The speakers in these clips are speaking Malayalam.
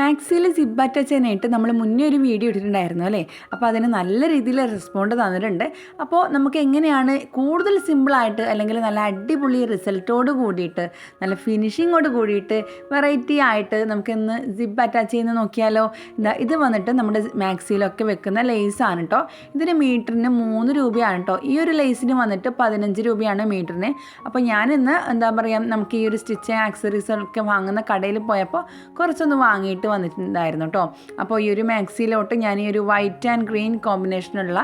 മാക്സിയിൽ സിബ് അറ്റാച്ച് നമ്മൾ മുന്നേ ഒരു വീഡിയോ ഇട്ടിട്ടുണ്ടായിരുന്നു അല്ലേ? അപ്പോൾ അതിന് നല്ല രീതിയിൽ റെസ്പോണ്ട് തന്നിട്ടുണ്ട്. അപ്പോൾ നമുക്ക് എങ്ങനെയാണ് കൂടുതൽ സിമ്പിളായിട്ട് അല്ലെങ്കിൽ നല്ല അടിപൊളി റിസൾട്ടോട് കൂടിയിട്ട് നല്ല ഫിനിഷിങ്ങോട് കൂടിയിട്ട് വെറൈറ്റി ആയിട്ട് നമുക്കിന്ന് സിബ് അറ്റാച്ച് ചെയ്യുന്ന നോക്കിയാലോ? എന്താ ഇത് വന്നിട്ട് നമ്മുടെ മാക്സിയിലൊക്കെ വെക്കുന്ന ലേസാണ് കേട്ടോ ഇതിന് മീറ്ററിന് മൂന്ന് രൂപയാണ് കേട്ടോ ഈ ഒരു ലേസിന് വന്നിട്ട് പതിനഞ്ച് രൂപയാണ് മീറ്ററിന് അപ്പോൾ ഞാനിന്ന് എന്താ പറയുക നമുക്ക് ഈ ഒരു സ്റ്റിച്ച് ആക്സറീസൊക്കെ വാങ്ങുന്ന കടയിൽ പോയപ്പോൾ കുറച്ചൊന്ന് വാങ്ങിയിട്ട് വന്നിട്ടുണ്ടായിരുന്നു കേട്ടോ അപ്പോൾ ഈ ഒരു മാക്സിയിലോട്ട് ഞാൻ ഈ ഒരു വൈറ്റ് ആൻഡ് ഗ്രീൻ കോമ്പിനേഷനുള്ള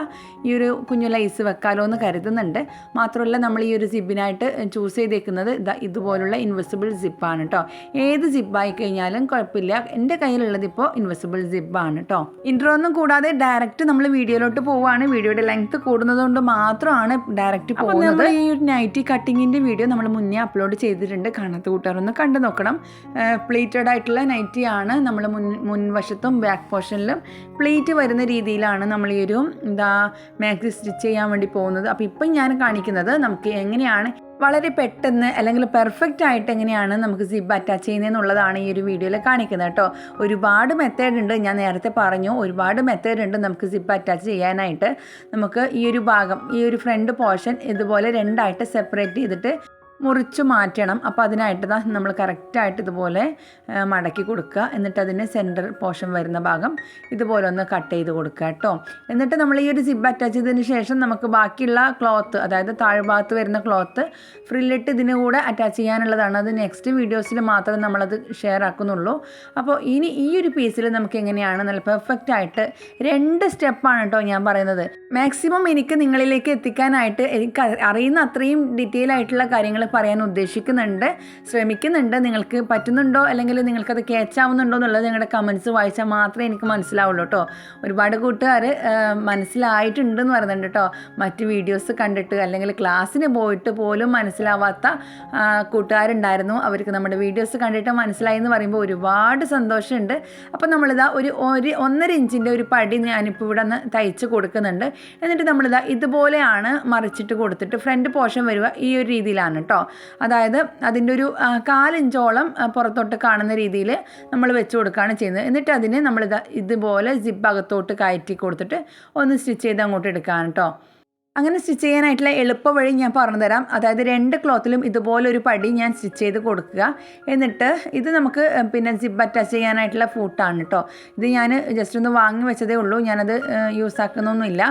ഈ ഒരു കുഞ്ഞു ലൈസ് വെക്കാലോ എന്ന് കരുതുന്നുണ്ട്. മാത്രമല്ല നമ്മൾ ഈ ഒരു സിബിനായിട്ട് ചൂസ് ചെയ്തേക്കുന്നത് ഇതാ ഇതുപോലുള്ള ഇൻവെസിബിൾ സിപ്പാണ് കേട്ടോ ഏത് സിപ്പായി കഴിഞ്ഞാലും കുഴപ്പമില്ല. എന്റെ കയ്യിലുള്ളത് ഇപ്പോൾ ഇൻവെസിബിൾ സിപ്പാണ് കേട്ടോ ഇൻട്രോ ഒന്നും കൂടാതെ ഡയറക്റ്റ് നമ്മൾ വീഡിയോയിലോട്ട് പോവുകയാണ്. വീഡിയോയുടെ ലെങ്ത് കൂടുന്നത് കൊണ്ട് മാത്രമാണ് ഡയറക്റ്റ് പോകുന്നത്. ഈ ഒരു നൈറ്റി കട്ടിങ്ങിന്റെ വീഡിയോ നമ്മൾ മുന്നേ അപ്ലോഡ് ചെയ്തിട്ടുണ്ട്. കാണാത്ത കൂട്ടുകാരൊന്ന് കണ്ടു നോക്കണം. പ്ലേറ്റഡ് ആയിട്ടുള്ള നൈറ്റിയാണ് നമ്മൾ മുൻ മുൻവശത്തും ബാക്ക് പോർഷനിലും പ്ലേറ്റ് വരുന്ന രീതിയിലാണ് നമ്മൾ ഈ ഒരു എന്താ മാക്സി സ്റ്റിച്ച് ചെയ്യാൻ വേണ്ടി പോകുന്നത്. അപ്പോൾ ഇപ്പം ഞാൻ കാണിക്കുന്നത് നമുക്ക് എങ്ങനെയാണ് വളരെ പെട്ടെന്ന് അല്ലെങ്കിൽ പെർഫെക്റ്റ് ആയിട്ട് എങ്ങനെയാണ് നമുക്ക് സിബ് അറ്റാച്ച് ചെയ്യുന്നതെന്നുള്ളതാണ് ഈ ഒരു വീഡിയോയിൽ കാണിക്കുന്നത് കേട്ടോ. ഒരുപാട് മെത്തേഡ് ഉണ്ട്. ഞാൻ നേരത്തെ പറഞ്ഞു ഒരുപാട് മെത്തേഡ് ഉണ്ട് നമുക്ക് സിബ് അറ്റാച്ച് ചെയ്യാനായിട്ട്. നമുക്ക് ഈ ഒരു ഭാഗം ഈ ഒരു ഫ്രണ്ട് പോർഷൻ ഇതുപോലെ രണ്ടായിട്ട് സെപ്പറേറ്റ് ചെയ്തിട്ട് മുറിച്ച് മാറ്റണം. അപ്പോൾ അതിനായിട്ട് ദാ നമ്മൾ കറക്റ്റായിട്ട് ഇതുപോലെ മടക്കി കൊടുക്കുക. എന്നിട്ട് അതിന് സെന്റർ പോർഷൻ വരുന്ന ഭാഗം ഇതുപോലെ ഒന്ന് കട്ട് ചെയ്ത് കൊടുക്കുക കേട്ടോ. എന്നിട്ട് നമ്മൾ ഈ ഒരു സിബ് അറ്റാച്ച് ചെയ്തതിന് ശേഷം നമുക്ക് ബാക്കിയുള്ള ക്ലോത്ത് അതായത് താഴ്ഭാഗത്ത് വരുന്ന ക്ലോത്ത് ഫ്രില്ലിട്ട് ഇതിന് കൂടെ അറ്റാച്ച് ചെയ്യാനുള്ളതാണ്. അത് നെക്സ്റ്റ് വീഡിയോസിൽ മാത്രമേ നമ്മളത് ഷെയർ ആക്കുന്നുള്ളൂ. അപ്പോൾ ഇനി ഈ ഒരു പീസിൽ നമുക്ക് എങ്ങനെയാണ് നല്ല പെർഫെക്റ്റ് ആയിട്ട് രണ്ട് സ്റ്റെപ്പാണ് കേട്ടോ ഞാൻ പറയുന്നത്. മാക്സിമം എനിക്ക് നിങ്ങളിലേക്ക് എത്തിക്കാനായിട്ട് എനിക്ക് അറിയുന്ന അത്രയും ഡീറ്റെയിൽ ആയിട്ടുള്ള കാര്യങ്ങൾ പറയാൻ ഉദ്ദേശിക്കുന്നുണ്ട് ശ്രമിക്കുന്നുണ്ട്. നിങ്ങൾക്ക് പറ്റുന്നുണ്ടോ? അല്ലെങ്കിൽ നിങ്ങൾക്കത് കേച്ചാവുന്നുണ്ടോ എന്നുള്ളത് നിങ്ങളുടെ കമൻസ് വായിച്ചാൽ മാത്രമേ എനിക്ക് മനസ്സിലാവുള്ളൂ കേട്ടോ. ഒരുപാട് കൂട്ടുകാർ മനസ്സിലായിട്ടുണ്ടെന്ന് പറയുന്നുണ്ട് കേട്ടോ. മറ്റ് വീഡിയോസ് കണ്ടിട്ട് അല്ലെങ്കിൽ ക്ലാസ്സിന് പോയിട്ട് പോലും മനസ്സിലാവാത്ത കൂട്ടുകാരുണ്ടായിരുന്നു. അവർക്ക് നമ്മുടെ വീഡിയോസ് കണ്ടിട്ട് മനസ്സിലായി എന്ന് പറയുമ്പോൾ ഒരുപാട് സന്തോഷമുണ്ട്. അപ്പോൾ നമ്മളിതാ ഒരു ഒരു ഒന്നര ഇഞ്ചിന്റെ ഒരു പടി ഞാനിപ്പോൾ ഇവിടെ നിന്ന് തയ്ച്ച് കൊടുക്കുന്നുണ്ട്. എന്നിട്ട് നമ്മളിതാ ഇതുപോലെയാണ് മറിച്ചിട്ട് കൊടുത്തിട്ട് ഫ്രണ്ട് പോർഷൻ വരിക ഈ ഒരു രീതിയിലാണ് കേട്ടോ. അതായത് അതിന്റെ ഒരു കാലിഞ്ചോളം പുറത്തോട്ട് കാണുന്ന രീതിയിൽ നമ്മൾ വെച്ച് കൊടുക്കുകയാണ് ചെയ്യുന്നത്. എന്നിട്ട് അതിനെ നമ്മൾ ഇതുപോലെ ജിപ്പ് അകത്തോട്ട് കയറ്റി കൊടുത്തിട്ട് ഒന്ന് സ്റ്റിച്ച് ചെയ്ത് അങ്ങോട്ട് എടുക്കാൻ കേട്ടോ. അങ്ങനെ സ്റ്റിച്ച് ചെയ്യാനായിട്ടുള്ള എളുപ്പ വഴി ഞാൻ പറഞ്ഞു തരാം. അതായത് രണ്ട് ക്ലോത്തിലും ഇതുപോലൊരു പടി ഞാൻ സ്റ്റിച്ച് ചെയ്ത് കൊടുക്കുക. എന്നിട്ട് ഇത് നമുക്ക് പിന്നെ സിബ് അറ്റാച്ച് ചെയ്യാനായിട്ടുള്ള ഫൂട്ടാണ് കേട്ടോ ഇത് ഞാൻ ജസ്റ്റ് ഒന്ന് വാങ്ങി വെച്ചതേ ഉള്ളൂ. ഞാനത് യൂസ് ആക്കുന്നൊന്നുമില്ല.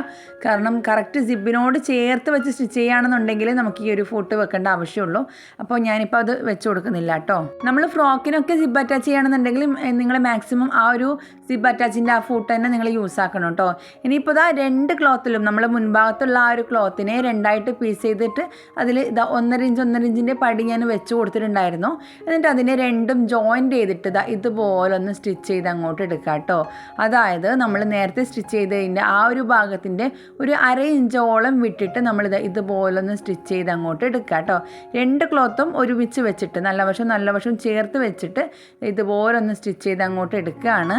കാരണം കറക്റ്റ് സിബിനോട് ചേർത്ത് വെച്ച് സ്റ്റിച്ച് ചെയ്യുകയാണെന്നുണ്ടെങ്കിൽ നമുക്ക് ഈ ഒരു ഫൂട്ട് വെക്കേണ്ട ആവശ്യമുള്ളൂ. അപ്പോൾ ഞാനിപ്പോൾ അത് വെച്ച് കൊടുക്കുന്നില്ല കേട്ടോ നമ്മൾ ഫ്രോക്കിനൊക്കെ സിബ് അറ്റാച്ച് ചെയ്യുകയാണെന്നുണ്ടെങ്കിൽ നിങ്ങൾ മാക്സിമം ആ ഒരു സിബ് അറ്റാച്ചിന്റെ ആ ഫൂട്ട് തന്നെ നിങ്ങൾ യൂസ് ആക്കണം കേട്ടോ ഇനിയിപ്പോൾ ഇതാ രണ്ട് ക്ലോത്തിലും നമ്മൾ മുൻഭാഗത്തുള്ള ആ ഒരു ക്ലോത്തിനെ രണ്ടായിട്ട് പീസ് ചെയ്തിട്ട് അതിൽ ഇതാ ഒന്നര ഇഞ്ച് ഒന്നര ഇഞ്ചിന്റെ പടി ഞാൻ വെച്ച് കൊടുത്തിട്ടുണ്ടായിരുന്നു. എന്നിട്ട് അതിനെ രണ്ടും ജോയിന്റ് ചെയ്തിട്ട് ഇതാ ഇതുപോലെ ഒന്ന് സ്റ്റിച്ച് ചെയ്ത് അങ്ങോട്ട് എടുക്കുക കേട്ടോ. അതായത് നമ്മൾ നേരത്തെ സ്റ്റിച്ച് ചെയ്തതിന്റെ ആ ഒരു ഭാഗത്തിന്റെ ഒരു അര ഇഞ്ചോളം വിട്ടിട്ട് നമ്മളിത് ഇതുപോലെ ഒന്ന് സ്റ്റിച്ച് ചെയ്ത് അങ്ങോട്ട് എടുക്കുക കേട്ടോ. രണ്ട് ക്ലോത്തും ഒരുമിച്ച് വെച്ചിട്ട് നല്ല വശം നല്ല വശം ചേർത്ത് വെച്ചിട്ട് ഇതുപോലെ ഒന്ന് സ്റ്റിച്ച് ചെയ്ത് അങ്ങോട്ട് എടുക്കുകയാണ്.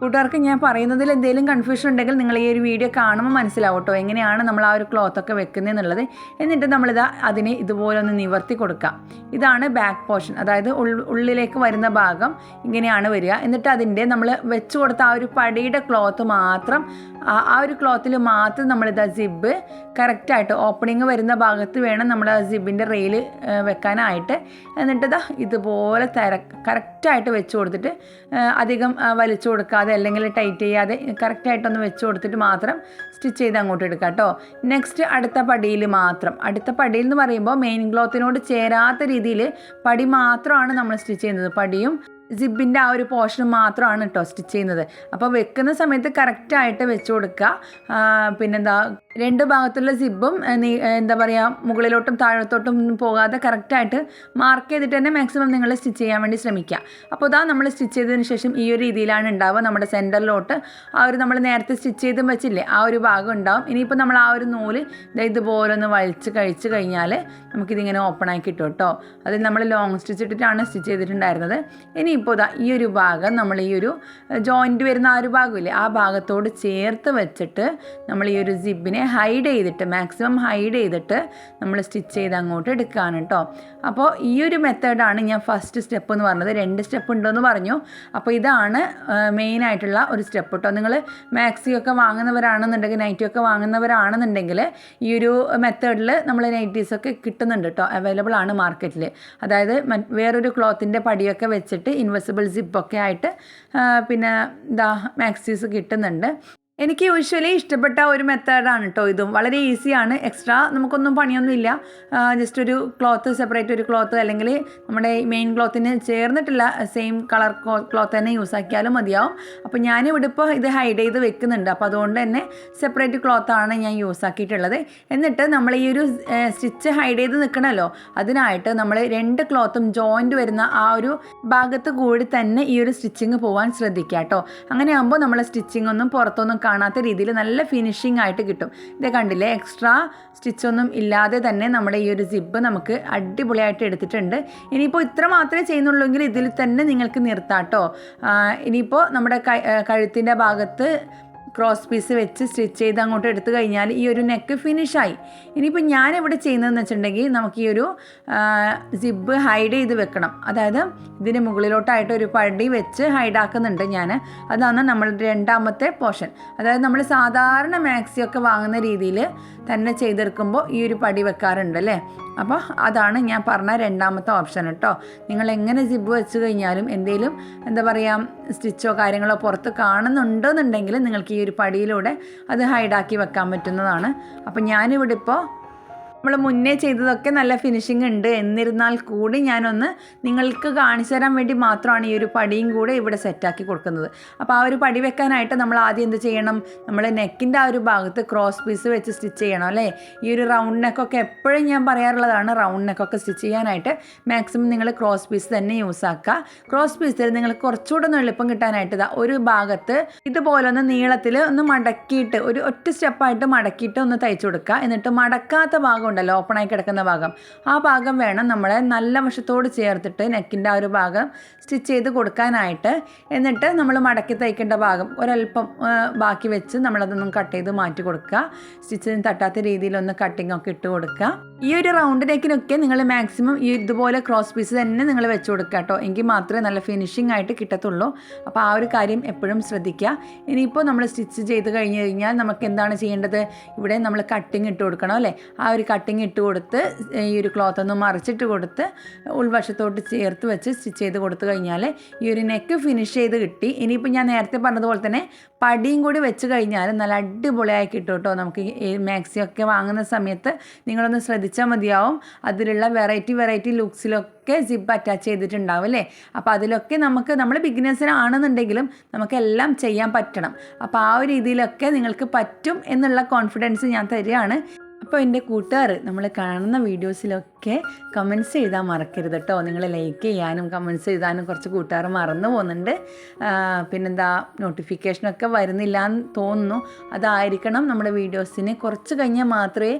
കൂട്ടുകാർക്ക് ഞാൻ പറയുന്നതിൽ എന്തെങ്കിലും കൺഫ്യൂഷൻ ഉണ്ടെങ്കിൽ നിങ്ങൾ ഈ ഒരു വീഡിയോ കാണുമ്പോൾ മനസ്സിലാവും കേട്ടോ എങ്ങനെയാണ് നമ്മൾ ആ ഒരു ക്ലോത്ത് ഒക്കെ വെക്കുന്നത് എന്നുള്ളത്. എന്നിട്ട് നമ്മളിത് അതിനെ ഇതുപോലെ ഒന്ന് നിവർത്തി കൊടുക്കുക. ഇതാണ് ബാക്ക് പോർഷൻ അതായത് ഉള്ളിലേക്ക് വരുന്ന ഭാഗം ഇങ്ങനെയാണ് വരിക. എന്നിട്ട് അതിന്റെ നമ്മൾ വെച്ച് കൊടുത്ത ആ ഒരു പടിയുടെ ക്ലോത്ത് മാത്രം ആ ആ ഒരു ക്ലോത്തിൽ മാത്രം നമ്മളിത് സിബ് കറക്റ്റായിട്ട് ഓപ്പണിങ് വരുന്ന ഭാഗത്ത് വേണം നമ്മൾ ആ സിബിന്റെ റെയിൽ വെക്കാനായിട്ട്. എന്നിട്ട് ഇതാ ഇതുപോലെ തര കറക്റ്റായിട്ട് വെച്ച് കൊടുത്തിട്ട് അധികം വലിച്ചു കൊടുക്കാതെ അല്ലെങ്കിൽ ടൈറ്റ് ചെയ്യാതെ കറക്റ്റായിട്ടൊന്ന് വെച്ച് കൊടുത്തിട്ട് മാത്രം സ്റ്റിച്ച് ചെയ്ത് അങ്ങോട്ട് എടുക്കാം കേട്ടോ. നെക്സ്റ്റ് അടുത്ത പടിയിൽ മാത്രം. അടുത്ത പടിയിൽ എന്ന് പറയുമ്പോൾ മെയിൻ ക്ലോത്തിനോട് ചേരാത്ത രീതിയിൽ പടി മാത്രമാണ് നമ്മൾ സ്റ്റിച്ച് ചെയ്യുന്നത്. പടിയും സിബിന്റെ ആ ഒരു പോർഷൻ മാത്രമാണ് കേട്ടോ സ്റ്റിച്ച് ചെയ്യുന്നത്. അപ്പോൾ വെക്കുന്ന സമയത്ത് കറക്റ്റായിട്ട് വെച്ച് കൊടുക്കുക. പിന്നെന്താ രണ്ട് ഭാഗത്തുള്ള സിബും എന്താ പറയുക മുകളിലോട്ടും താഴത്തോട്ടും പോകാതെ കറക്റ്റായിട്ട് മാർക്ക് ചെയ്തിട്ട് തന്നെ മാക്സിമം നിങ്ങൾ സ്റ്റിച്ച് ചെയ്യാൻ വേണ്ടി ശ്രമിക്കുക. അപ്പോൾ ഇതാ നമ്മൾ സ്റ്റിച്ച് ചെയ്തതിന് ശേഷം ഈ ഒരു രീതിയിലാണ് ഉണ്ടാവുക നമ്മുടെ സെന്ററിലോട്ട് ആ ഒരു നമ്മൾ നേരത്തെ സ്റ്റിച്ച് ചെയ്തും വെച്ചില്ലേ ആ ഒരു ഭാഗം ഉണ്ടാവും. ഇനിയിപ്പോൾ നമ്മൾ ആ ഒരു നൂൽ ഇതുപോലെ ഒന്ന് വലിച്ച് കഴിച്ച് കഴിഞ്ഞാൽ നമുക്കിതിങ്ങനെ ഓപ്പൺ ആക്കി കിട്ടും കേട്ടോ. അത് നമ്മൾ ലോങ് സ്റ്റിച്ച് ഇട്ടിട്ടാണ് സ്റ്റിച്ച് ചെയ്തിട്ടുണ്ടായിരുന്നത്. ഇനിയിപ്പോൾ ഇതാ ഈ ഒരു ഭാഗം നമ്മൾ ഈ ഒരു ജോയിന്റ് വരുന്ന ആ ഒരു ഭാഗമില്ലേ ആ ഭാഗത്തോട് ചേർത്ത് വെച്ചിട്ട് നമ്മൾ ഈ ഒരു സിബിനെ ഹൈഡ് ചെയ്തിട്ട് മാക്സിമം ഹൈഡ് ചെയ്തിട്ട് നമ്മൾ സ്റ്റിച്ച് ചെയ്ത് അങ്ങോട്ട് എടുക്കുകയാണ് കേട്ടോ അപ്പോൾ ഈ ഒരു മെത്തേഡാണ് ഞാൻ ഫസ്റ്റ് സ്റ്റെപ്പ് എന്ന് പറഞ്ഞത്. രണ്ട് സ്റ്റെപ്പ് ഉണ്ടെന്ന് പറഞ്ഞു. അപ്പോൾ ഇതാണ് മെയിൻ ആയിട്ടുള്ള ഒരു സ്റ്റെപ്പ് കേട്ടോ നിങ്ങൾ മാക്സിയൊക്കെ വാങ്ങുന്നവരാണെന്നുണ്ടെങ്കിൽ നൈറ്റിയൊക്കെ വാങ്ങുന്നവരാണെന്നുണ്ടെങ്കിൽ ഈ ഒരു മെത്തേഡിൽ നമ്മൾ നൈറ്റീസൊക്കെ കിട്ടുന്നുണ്ട് കേട്ടോ അവൈലബിൾ ആണ് മാർക്കറ്റിൽ അതായത് വേറൊരു ക്ലോത്തിന്റെ പടിയൊക്കെ വെച്ചിട്ട് ഇൻവെസിബിൾ സിപ്പൊക്കെ ആയിട്ട് പിന്നെ ഇതാ മാക്സീസ് കിട്ടുന്നുണ്ട്. എനിക്ക് യൂഷ്വലി ഇഷ്ടപ്പെട്ട ഒരു മെത്തേഡാണ് കേട്ടോ ഇതും. വളരെ ഈസിയാണ് എക്സ്ട്രാ നമുക്കൊന്നും പണിയൊന്നുമില്ല. ജസ്റ്റ് ഒരു ക്ലോത്ത് സെപ്പറേറ്റ് ഒരു ക്ലോത്ത് അല്ലെങ്കിൽ നമ്മുടെ മെയിൻ ക്ലോത്തിന് ചേർന്നിട്ടുള്ള സെയിം കളർ ക്ലോത്ത് തന്നെ യൂസ് ആക്കിയാലും മതിയാവും. അപ്പോൾ ഞാനിവിടെ ഇപ്പോൾ ഇത് ഹൈഡ് ചെയ്ത് വെക്കുന്നുണ്ട്. അപ്പോൾ അതുകൊണ്ട് തന്നെ സെപ്പറേറ്റ് ക്ലോത്താണ് ഞാൻ യൂസ് ആക്കിയിട്ടുള്ളത്. എന്നിട്ട് നമ്മൾ ഈ ഒരു സ്റ്റിച്ച് ഹൈഡ് ചെയ്ത് നിൽക്കണമല്ലോ അതിനായിട്ട് നമ്മൾ രണ്ട് ക്ലോത്തും ജോയിന്റ് വരുന്ന ആ ഒരു ഭാഗത്ത് കൂടി തന്നെ ഈ ഒരു സ്റ്റിച്ചിങ് പോകാൻ ശ്രദ്ധിക്കുക കേട്ടോ അങ്ങനെ ആകുമ്പോൾ നമ്മൾ സ്റ്റിച്ചിങ് ഒന്നും പുറത്തൊന്നും കാണാത്ത രീതിയിൽ നല്ല ഫിനിഷിംഗ് ആയിട്ട് കിട്ടും. ഇത് കണ്ടില്ലേ? എക്സ്ട്രാ സ്റ്റിച്ചൊന്നും ഇല്ലാതെ തന്നെ നമ്മുടെ ഈ ഒരു സിബ്ബ് നമുക്ക് അടിപൊളിയായിട്ട് എടുത്തിട്ടുണ്ട്. ഇനിയിപ്പോൾ ഇത്ര മാത്രമേ ചെയ്യുന്നുള്ളൂങ്കിൽ ഇതിൽ തന്നെ നിങ്ങൾക്ക് നിർത്താം കേട്ടോ ഇനിയിപ്പോൾ നമ്മുടെ കഴുത്തിന്റെ ഭാഗത്ത് ക്രോസ് പീസ് വെച്ച് സ്റ്റിച്ച് ചെയ്ത് അങ്ങോട്ട് എടുത്തു കഴിഞ്ഞാൽ ഈ ഒരു നെക്ക് ഫിനിഷായി ഇനിയിപ്പോൾ ഇവിടെ ചെയ്യുന്നതെന്ന് വെച്ചിട്ടുണ്ടെങ്കിൽ നമുക്ക് ഈ ഒരു സിബ് ഹൈഡ് ചെയ്ത് വെക്കണം. അതായത് ഇതിന് മുകളിലോട്ടായിട്ട് ഒരു പടി വെച്ച് ഹൈഡ് ആക്കുന്നുണ്ട് ഞാൻ അതാണ് നമ്മളുടെ രണ്ടാമത്തെ പോർഷൻ അതായത് നമ്മൾ സാധാരണ മാക്സിയൊക്കെ വാങ്ങുന്ന രീതിയിൽ തന്നെ ചെയ്തെടുക്കുമ്പോൾ ഈ ഒരു പടി വെക്കാറുണ്ട് അല്ലേ? അപ്പോൾ അതാണ് ഞാൻ പറഞ്ഞ രണ്ടാമത്തെ ഓപ്ഷൻ കേട്ടോ. നിങ്ങൾ എങ്ങനെ സിബ് വെച്ച് കഴിഞ്ഞാലും എന്തെങ്കിലും എന്താ പറയുക സ്റ്റിച്ചോ കാര്യങ്ങളോ പുറത്ത് കാണുന്നുണ്ടെന്നുണ്ടെങ്കിൽ നിങ്ങൾക്ക് ഈ ഒരു പടിയിലൂടെ അത് ഹൈഡാക്കി വെക്കാൻ പറ്റുന്നതാണ്. അപ്പോൾ ഞാനിവിടെ ഇപ്പോൾ നമ്മൾ മുന്നേ ചെയ്തതൊക്കെ നല്ല ഫിനിഷിംഗ് ഉണ്ട്. എന്നിരുന്നാൽ കൂടി ഞാനൊന്ന് നിങ്ങൾക്ക് കാണിച്ചു തരാൻ വേണ്ടി മാത്രമാണ് ഈ ഒരു പടിയും കൂടെ ഇവിടെ സെറ്റാക്കി കൊടുക്കുന്നത്. അപ്പോൾ ആ ഒരു പടി വെക്കാനായിട്ട് നമ്മൾ ആദ്യം എന്ത് ചെയ്യണം? നമ്മൾ നെക്കിന്റെ ആ ഒരു ഭാഗത്ത് ക്രോസ് പീസ് വെച്ച് സ്റ്റിച്ച് ചെയ്യണം അല്ലേ? ഈ ഒരു റൗണ്ട് നെക്കൊക്കെ എപ്പോഴും ഞാൻ പറയാറുള്ളതാണ് റൗണ്ട് നെക്കൊക്കെ സ്റ്റിച്ച് ചെയ്യാനായിട്ട് മാക്സിമം നിങ്ങൾ ക്രോസ് പീസ് തന്നെ യൂസ് ആക്കുക. ക്രോസ് പീസിൽ നിങ്ങൾ കുറച്ചുകൂടെ ഒന്ന് എളുപ്പം കിട്ടാനായിട്ട് ഒരു ഭാഗത്ത് ഇതുപോലെ ഒന്ന് നീളത്തിൽ ഒന്ന് മടക്കിയിട്ട് ഒരു ഒറ്റ സ്റ്റെപ്പായിട്ട് മടക്കിയിട്ട് ഒന്ന് തയ്ച്ചു കൊടുക്കുക. എന്നിട്ട് മടക്കാത്ത ഭാഗം ഉണ്ടല്ലോ ആയി കിടക്കുന്ന ഭാഗം. ആ ഭാഗം വേണം നമ്മൾ നല്ല വശത്തോട് ചേർത്തിട്ട് നെക്കിന്റെ ആ ഒരു ഭാഗം സ്റ്റിച്ച് ചെയ്ത് കൊടുക്കാനായിട്ട്. എന്നിട്ട് നമ്മൾ മടക്കി തയ്ക്കേണ്ട ഭാഗം ഒരല്പം ബാക്കി വെച്ച് നമ്മളതൊന്നും കട്ട് ചെയ്ത് മാറ്റി കൊടുക്കുക. സ്റ്റിച്ചിന് തട്ടാത്ത രീതിയിലൊന്ന് കട്ടിംഗ് ഒക്കെ ഇട്ട് കൊടുക്കുക. ഈ ഒരു റൗണ്ട് നെക്കിനൊക്കെ നിങ്ങൾ മാക്സിമം ഈ ഇതുപോലെ ക്രോസ് പീസ് തന്നെ നിങ്ങൾ വെച്ച് കൊടുക്കുക കേട്ടോ. എങ്കിൽ മാത്രമേ നല്ല ഫിനിഷിംഗ് ആയിട്ട് കിട്ടത്തുള്ളൂ. അപ്പോൾ ആ ഒരു കാര്യം എപ്പോഴും ശ്രദ്ധിക്കുക. ഇനിയിപ്പോൾ നമ്മൾ സ്റ്റിച്ച് ചെയ്ത് കഴിഞ്ഞ് കഴിഞ്ഞാൽ നമുക്ക് എന്താണ് ചെയ്യേണ്ടത്? ഇവിടെ നമ്മൾ കട്ടിങ് ഇട്ട് കൊടുക്കണം അല്ലേ? ആ ഒരു കട്ടിങ് ഇട്ട് കൊടുത്ത് ഈ ഒരു ക്ലോത്ത് ഒന്ന് മറിച്ചിട്ട് കൊടുത്ത് ഉൾവശത്തോട്ട് ചേർത്ത് വെച്ച് സ്റ്റിച്ച് ചെയ്ത് കൊടുത്തു കഴിഞ്ഞാൽ ഈ ഒരു നെക്ക് ഫിനിഷ് ചെയ്ത് കിട്ടി. ഇനിയിപ്പോൾ ഞാൻ നേരത്തെ പറഞ്ഞതുപോലെ തന്നെ പടിയും കൂടി വെച്ച് കഴിഞ്ഞാൽ നല്ല അടിപൊളിയായി കിട്ടും കേട്ടോ. നമുക്ക് ഈ മാക്സി ഒക്കെ വാങ്ങുന്ന സമയത്ത് നിങ്ങളൊന്ന് ശ്രദ്ധിച്ചാൽ മതിയാവും. അതിലുള്ള വെറൈറ്റി വെറൈറ്റി ലുക്സിലൊക്കെ സിപ്പ് അറ്റാച്ച് ചെയ്തിട്ടുണ്ടാവും അല്ലേ? അപ്പോൾ അതിലൊക്കെ നമുക്ക് നമ്മൾ ബിഗിനേഴ്സിനാണെന്നുണ്ടെങ്കിലും നമുക്കെല്ലാം ചെയ്യാൻ പറ്റണം. അപ്പോൾ ആ ഒരു രീതിയിലൊക്കെ നിങ്ങൾക്ക് പറ്റും എന്നുള്ള കോൺഫിഡൻസ് ഞാൻ തരികയാണ്. അപ്പോൾ എന്റെ കൂട്ടുകാർ നമ്മൾ കാണുന്ന വീഡിയോസിലൊക്കെ കമൻസ് എഴുതാൻ മറക്കരുത് കേട്ടോ നിങ്ങൾ ലൈക്ക് ചെയ്യാനും കമൻസ് എഴുതാനും കുറച്ച് കൂട്ടുകാർ മറന്നു പോകുന്നുണ്ട്. പിന്നെന്താ നോട്ടിഫിക്കേഷനൊക്കെ വരുന്നില്ല എന്ന് തോന്നുന്നു. അതായിരിക്കണം നമ്മുടെ വീഡിയോസിന് കുറച്ച് കഴിഞ്ഞാൽ മാത്രമേ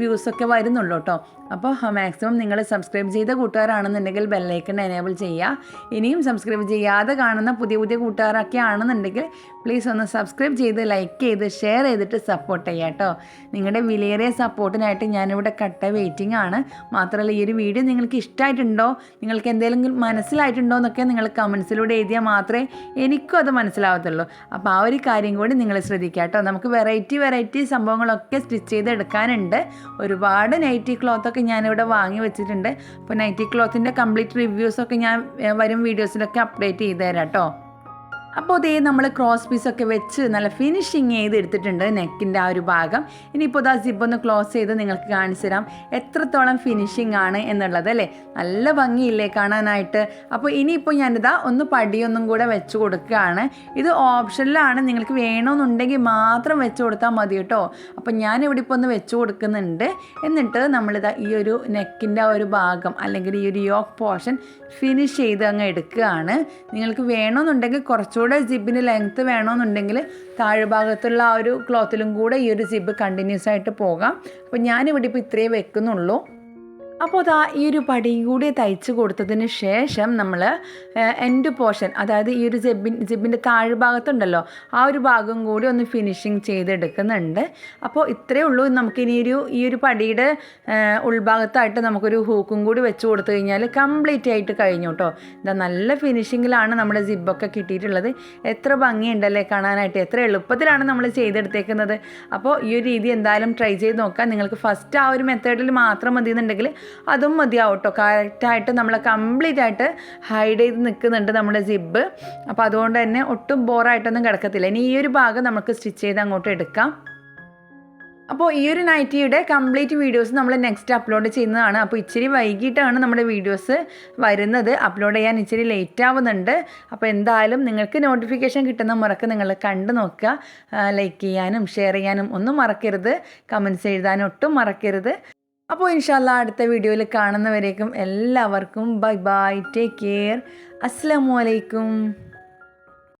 വ്യൂസൊക്കെ വരുന്നുള്ളൂ കേട്ടോ അപ്പോൾ മാക്സിമം നിങ്ങൾ സബ്സ്ക്രൈബ് ചെയ്ത കൂട്ടുകാരാണെന്നുണ്ടെങ്കിൽ ബെല്ലൈക്കൺ എനേബിൾ ചെയ്യുക. ഇനിയും സബ്സ്ക്രൈബ് ചെയ്യാതെ കാണുന്ന പുതിയ പുതിയ കൂട്ടുകാരൊക്കെ ആണെന്നുണ്ടെങ്കിൽ പ്ലീസ് ഒന്ന് സബ്സ്ക്രൈബ് ചെയ്ത് ലൈക്ക് ചെയ്ത് ഷെയർ ചെയ്തിട്ട് സപ്പോർട്ട് ചെയ്യാം കേട്ടോ നിങ്ങളുടെ വിലയേറിയ സപ്പോർട്ടിനായിട്ട് ഞാനിവിടെ കട്ട വെയിറ്റിംഗ് ആണ്. മാത്രമല്ല ഈ ഒരു വീഡിയോ നിങ്ങൾക്ക് ഇഷ്ടമായിട്ടുണ്ടോ നിങ്ങൾക്ക് എന്തെങ്കിലും മനസ്സിലായിട്ടുണ്ടോ എന്നൊക്കെ നിങ്ങൾ കമൻസിലൂടെ എഴുതിയാൽ മാത്രമേ എനിക്കും അത് മനസ്സിലാവത്തുള്ളൂ. അപ്പോൾ ആ ഒരു കാര്യം കൂടി നിങ്ങൾ ശ്രദ്ധിക്കുക കേട്ടോ. നമുക്ക് വെറൈറ്റി വെറൈറ്റി സംഭവങ്ങളൊക്കെ സ്റ്റിച്ച് ചെയ്ത് എടുക്കാനുണ്ട് ഒരുപാട് നൈറ്റി ക്ലോത്തൊക്കെ ഞാനിവിടെ വാങ്ങി വെച്ചിട്ടുണ്ട്. അപ്പോൾ നൈറ്റി ക്ലോത്തിന്റെ കംപ്ലീറ്റ് റിവ്യൂസൊക്കെ ഞാൻ വരും വീഡിയോസിലൊക്കെ അപ്ഡേറ്റ് ചെയ്ത് തരാം കേട്ടോ. അപ്പോൾ ഇതേ നമ്മൾ ക്രോസ് പീസൊക്കെ വെച്ച് നല്ല ഫിനിഷിങ് ചെയ്ത് എടുത്തിട്ടുണ്ട് നെക്കിന്റെ ആ ഒരു ഭാഗം. ഇനിയിപ്പോൾ ഇതാ സിബ് ഒന്ന് ക്ലോസ് ചെയ്ത് നിങ്ങൾക്ക് കാണിച്ചു തരാം. എത്രത്തോളം ഫിനിഷിംഗ് ആണ് എന്നുള്ളത് അല്ലേ? നല്ല ഭംഗിയില്ലേ കാണാനായിട്ട്. അപ്പോൾ ഇനിയിപ്പോൾ ഞാനിതാ ഒന്ന് പടിയൊന്നും കൂടെ വെച്ച് കൊടുക്കുകയാണ്. ഇത് ഓപ്ഷനിലാണ് നിങ്ങൾക്ക് വേണമെന്നുണ്ടെങ്കിൽ മാത്രം വെച്ച് കൊടുത്താൽ മതി കേട്ടോ. അപ്പോൾ ഞാനിവിടെ ഇപ്പോൾ ഒന്ന് വെച്ച് കൊടുക്കുന്നുണ്ട്. എന്നിട്ട് നമ്മളിതാ ഈ ഒരു നെക്കിന്റെ ഒരു ഭാഗം അല്ലെങ്കിൽ ഈ ഒരു യോക്ക് പോർഷൻ ഫിനിഷ് ചെയ്ത് അങ്ങ് എടുക്കുകയാണ്. നിങ്ങൾക്ക് വേണമെന്നുണ്ടെങ്കിൽ കുറച്ചുകൂടെ ജിബിന് ലെങ്ത്ത് വേണമെന്നുണ്ടെങ്കിൽ താഴ്ഭാഗത്തുള്ള ആ ഒരു ക്ലോത്തിലും കൂടെ ഈ ഒരു ജിബ് കണ്ടിന്യൂസ് ആയിട്ട് പോകാം. അപ്പോൾ ഞാനിവിടെ ഇപ്പോൾ ഇത്രയേ വെക്കുന്നുള്ളൂ. അപ്പോൾ അതാ ഈ ഒരു പടിയും കൂടി തയ്ച്ച് കൊടുത്തതിന് ശേഷം നമ്മൾ എൻഡ് പോർഷൻ അതായത് ഈ ഒരു ജെബിൻ ജെബിന്റെ താഴ്ഭാഗത്തുണ്ടല്ലോ ആ ഒരു ഭാഗം കൂടി ഒന്ന് ഫിനിഷിങ് ചെയ്തെടുക്കുന്നുണ്ട്. അപ്പോൾ ഇത്രയേ ഉള്ളൂ. നമുക്കിനി ഒരു ഈ ഒരു പടിയുടെ ഉൾഭാഗത്തായിട്ട് നമുക്കൊരു ഹൂക്കും കൂടി വെച്ച് കൊടുത്തു കഴിഞ്ഞാൽ കംപ്ലീറ്റ് ആയിട്ട് കഴിഞ്ഞു കേട്ടോ ഇതാ നല്ല ഫിനിഷിങ്ങിലാണ് നമ്മുടെ ജിബൊക്കെ കിട്ടിയിട്ടുള്ളത്. എത്ര ഭംഗിയുണ്ടല്ലേ കാണാനായിട്ട്. എത്ര എളുപ്പത്തിലാണ് നമ്മൾ ചെയ്തെടുത്തേക്കുന്നത്. അപ്പോൾ ഈ ഒരു രീതി എന്തായാലും ട്രൈ ചെയ്ത് നോക്കാം. നിങ്ങൾക്ക് ഫസ്റ്റ് ആ ഒരു മെത്തേഡിൽ മാത്രം മതി എന്നുണ്ടെങ്കിൽ അതും മതിയാവും കേട്ടോ കറക്റ്റായിട്ട് നമ്മൾ കംപ്ലീറ്റ് ആയിട്ട് ഹൈഡ് ചെയ്ത് നിൽക്കുന്നുണ്ട് നമ്മുടെ സിബ്ബ് അപ്പോൾ അതുകൊണ്ട് തന്നെ ഒട്ടും ബോറായിട്ടൊന്നും കിടക്കത്തില്ല. ഇനി ഈ ഒരു ഭാഗം നമുക്ക് സ്റ്റിച്ച് ചെയ്ത് അങ്ങോട്ട് എടുക്കാം. അപ്പോൾ ഈ ഒരു നൈറ്റിയുടെ കംപ്ലീറ്റ് വീഡിയോസ് നമ്മൾ നെക്സ്റ്റ് അപ്ലോഡ് ചെയ്യുന്നതാണ്. അപ്പോൾ ഇച്ചിരി വൈകിട്ടാണ് നമ്മുടെ വീഡിയോസ് വരുന്നത്. അപ്ലോഡ് ചെയ്യാൻ ഇച്ചിരി ലേറ്റ് ആവുന്നുണ്ട്. അപ്പോൾ എന്തായാലും നിങ്ങൾക്ക് നോട്ടിഫിക്കേഷൻ കിട്ടുന്ന മുറക്ക് നിങ്ങൾ കണ്ടു നോക്കുക. ലൈക്ക് ചെയ്യാനും ഷെയർ ചെയ്യാനും ഒന്നും മറക്കരുത്. കമന്റ്സ് എഴുതാനും ഒട്ടും മറക്കരുത്. അപ്പോൾ ഇൻഷാല്ല അടുത്ത വീഡിയോയിൽ കാണുന്നവരേക്കും എല്ലാവർക്കും ബൈ ബൈ ടേക്ക് കെയർ അസ്സാം വലൈക്കും